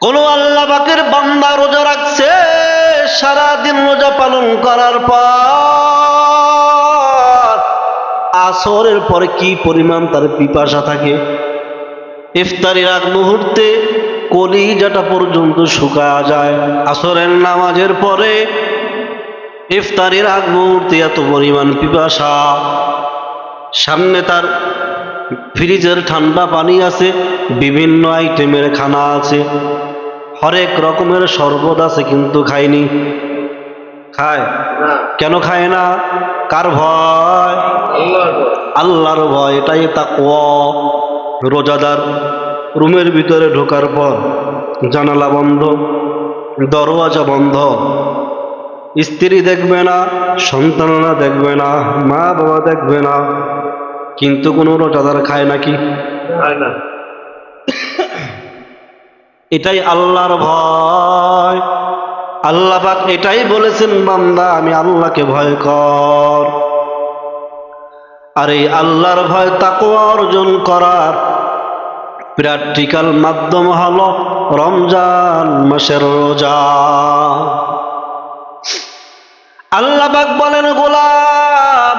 কোন আল্লাহ পাকের বান্দা রোজা রাখছে, সারাদিন রোজা পালন করার পর আসরের পরে কি পরিমাণ তার পিপাসা থাকে? ইফতারির আগ মুহূর্তে কলিজাটা পর্যন্ত শুকায়া যায়। আসরের নামাজের পরে ইফতারির আগ মুহূর্তে এত পরিমাণ পিপাসা। সামনে তার ফ্রিজের ঠান্ডা পানি আছে। বিভিন্ন আইটেমের খানা আছে। হরেক রকমের শরবত আছে কিন্তু খায়নি খায়? কেন খায় না? কার ভয়? আল্লাহর ভয়। এটাই তাকওয়া। রোজাদার রুমের ভিতরে ঢোকার পর জানালা বন্ধ দরওয়াজা বন্ধ। স্ত্রী দেখবে না সন্তানরা দেখবে না মা বাবা দেখবে না কিন্তু কোনো রোজাদার খায় নাকি? এটাই আল্লাহর ভয়। আল্লাহ পাক এটাই বলেছেন, বান্দা, আমি আল্লাহকে ভয় কর। আর এই আল্লাহর ভয় তাকে অর্জন করার প্র্যাকটিক্যাল মাধ্যম হলো রমজান মাসের রোজা। আল্লাহ পাক বলেন, গোলাম,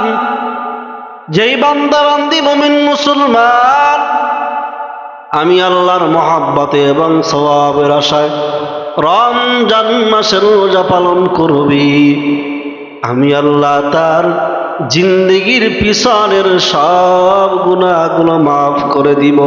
যেই বান্দা, বান্দি, মুমিন, মুসলমান আমি আল্লাহর মহাব্বতে এবং স্বভাবের আশায় রমজান মাসের রোজা পালন করবি। আমি আল্লাহ তার জিন্দগির পিছনের সব গুণাগুলো মাফ করে দিব।